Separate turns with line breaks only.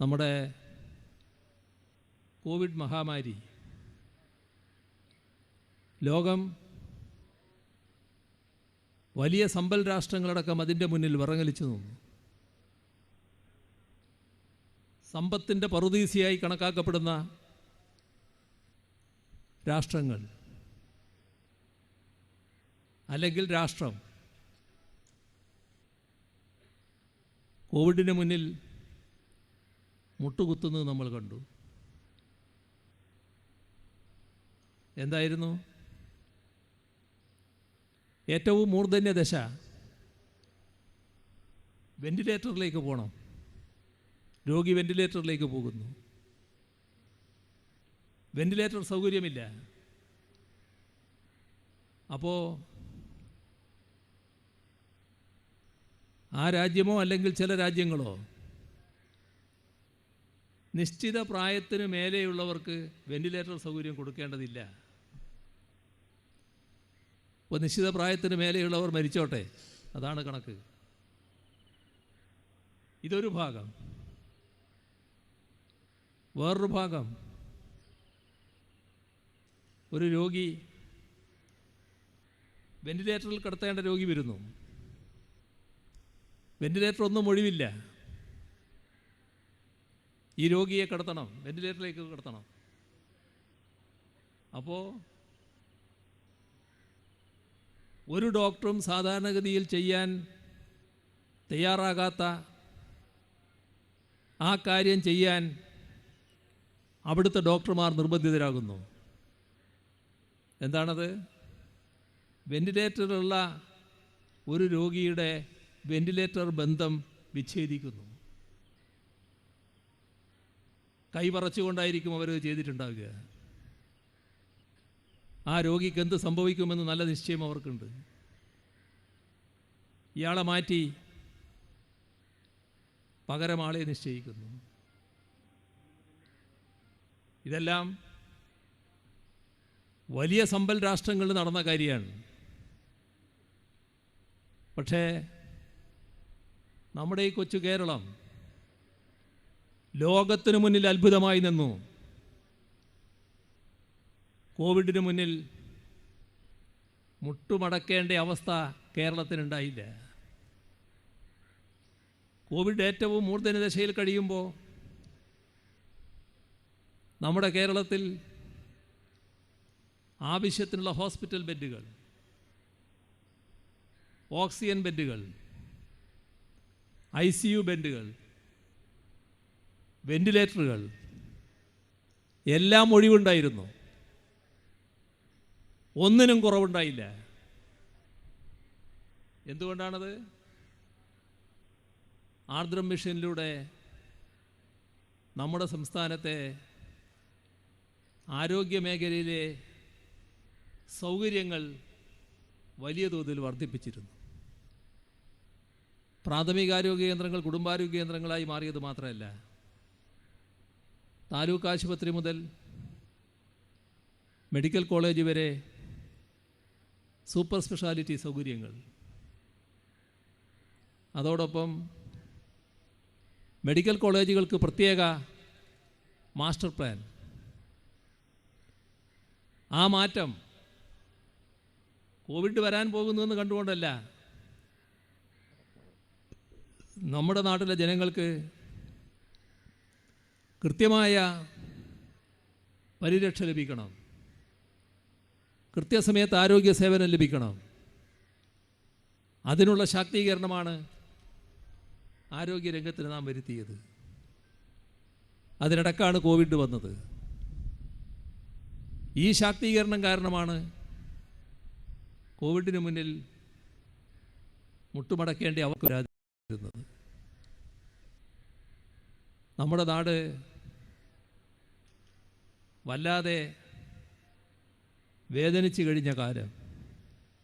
നമ്മുടെ കോവിഡ് മഹാമാരി. ലോകം വലിയ സമ്പൽ രാഷ്ട്രങ്ങളടക്കം അതിന്റെ മുന്നിൽ വിറങ്ങലിച്ചു നിന്നു. സമ്പത്തിന്റെ പറുദീസിയായി കണക്കാക്കപ്പെടുന്ന രാഷ്ട്രങ്ങൾ അല്ലെങ്കിൽ രാഷ്ട്രം കോവിഡിന് മുന്നിൽ മുട്ടുകുത്തുന്നത് നമ്മൾ കണ്ടു. എന്തായിരുന്നു? ഏറ്റവും മൂർധന്യ ദശ. വെന്റിലേറ്ററിലേക്ക് പോകണം രോഗി വെന്റിലേറ്ററിലേക്ക് പോകുന്നു. വെന്റിലേറ്റർ സൗകര്യമില്ല. അപ്പോൾ ആ രാജ്യമോ അല്ലെങ്കിൽ ചില രാജ്യങ്ങളോ നിശ്ചിത പ്രായത്തിന് മേലെയുള്ളവർക്ക് വെന്റിലേറ്റർ സൗകര്യം കൊടുക്കേണ്ടതില്ല. ഇപ്പോൾ നിശ്ചിത പ്രായത്തിന് മേലെയുള്ളവർ മരിച്ചോട്ടെ? അതാണ് കണക്ക്. ഇതൊരു ഭാഗം. വേറൊരു ഭാഗം. ഒരു രോഗി വെന്റിലേറ്ററിൽ കിടത്തേണ്ട രോഗി വരുന്നു. വെന്റിലേറ്റർ ഒന്നും ഒഴിവില്ല. ഈ രോഗിയെ കിടത്തണം വെന്റിലേറ്ററിലേക്ക് കിടത്തണം. അപ്പോൾ ഒരു ഡോക്ടറും സാധാരണഗതിയിൽ ചെയ്യാൻ തയ്യാറാകാത്ത ആ കാര്യം ചെയ്യാൻ അവിടുത്തെ ഡോക്ടർമാർ നിർബന്ധിതരാകുന്നു. എന്താണത്? വെന്റിലേറ്ററിലുള്ള ഒരു രോഗിയുടെ വെന്റിലേറ്റർ ബന്ധം വിച്ഛേദിക്കുന്നു. കൈപറച്ചുകൊണ്ടായിരിക്കും അവർ ചെയ്തിട്ടുണ്ടാവുക. ആ രോഗിക്ക് എന്ത് സംഭവിക്കുമെന്ന് നല്ല നിശ്ചയം അവർക്കുണ്ട്. ഇയാളെ മാറ്റി പകരമാളെ നിശ്ചയിക്കുന്നു. ഇതെല്ലാം വലിയ സമ്പൽ രാഷ്ട്രങ്ങളിൽ നടന്ന കാര്യമാണ്. പക്ഷേ നമ്മുടെ ഈ കൊച്ചു കേരളം ലോകത്തിനു മുന്നിൽ അത്ഭുതമായി നിന്നു. കോവിഡിന് മുന്നിൽ മുട്ടുമടക്കേണ്ട അവസ്ഥ കേരളത്തിനുണ്ടായില്ല. കോവിഡ് ഏറ്റവും മൂർധന ദശയിൽ കഴിയുമ്പോൾ നമ്മുടെ കേരളത്തിൽ ആവശ്യത്തിനുള്ള ഹോസ്പിറ്റൽ ബെഡുകൾ ഓക്സിജൻ ബെഡുകൾ ഐ സി യു ബെഡുകൾ വെന്റിലേറ്ററുകൾ. എല്ലാം ഒഴിവുണ്ടായിരുന്നു. ഒന്നിനും കുറവുണ്ടായില്ല. എന്തുകൊണ്ടാണത്? ആർദ്രം മിഷനിലൂടെ നമ്മുടെ സംസ്ഥാനത്തെ ആരോഗ്യ മേഖലയിലെ സൗകര്യങ്ങൾ വലിയ തോതിൽ വർദ്ധിപ്പിച്ചിരുന്നു. പ്രാഥമികാരോഗ്യ കേന്ദ്രങ്ങൾ കുടുംബാരോഗ്യ കേന്ദ്രങ്ങളായി മാറിയത് മാത്രമല്ല താലൂക്ക് ആശുപത്രി മുതൽ മെഡിക്കൽ കോളേജ് വരെ സൂപ്പർ സ്പെഷ്യാലിറ്റി സൗകര്യങ്ങൾ. അതോടൊപ്പം മെഡിക്കൽ കോളേജുകൾക്ക് പ്രത്യേക മാസ്റ്റർ പ്ലാൻ. ആ മാറ്റം കോവിഡ് വരാൻ പോകുന്നുവെന്ന് കണ്ടുകൊണ്ടല്ല നമ്മുടെ നാട്ടിലെ ജനങ്ങൾക്ക് കൃത്യമായ പരിരക്ഷ ലഭിക്കണം. കൃത്യസമയത്ത് ആരോഗ്യ സേവനം ലഭിക്കണം. അതിനുള്ള ശാക്തീകരണമാണ് ആരോഗ്യരംഗത്തിന് നാം വരുത്തിയത്. അതിനിടക്കാണ് കോവിഡ് വന്നത്. ഈ ശാക്തീകരണം കാരണമാണ് കോവിഡിന് മുന്നിൽ മുട്ടുമടക്കേണ്ട അവർക്ക് വരാതിരുന്നത് നമ്മുടെ നാട് വല്ലാതെ വേദനിച്ചു കഴിഞ്ഞ കാലം.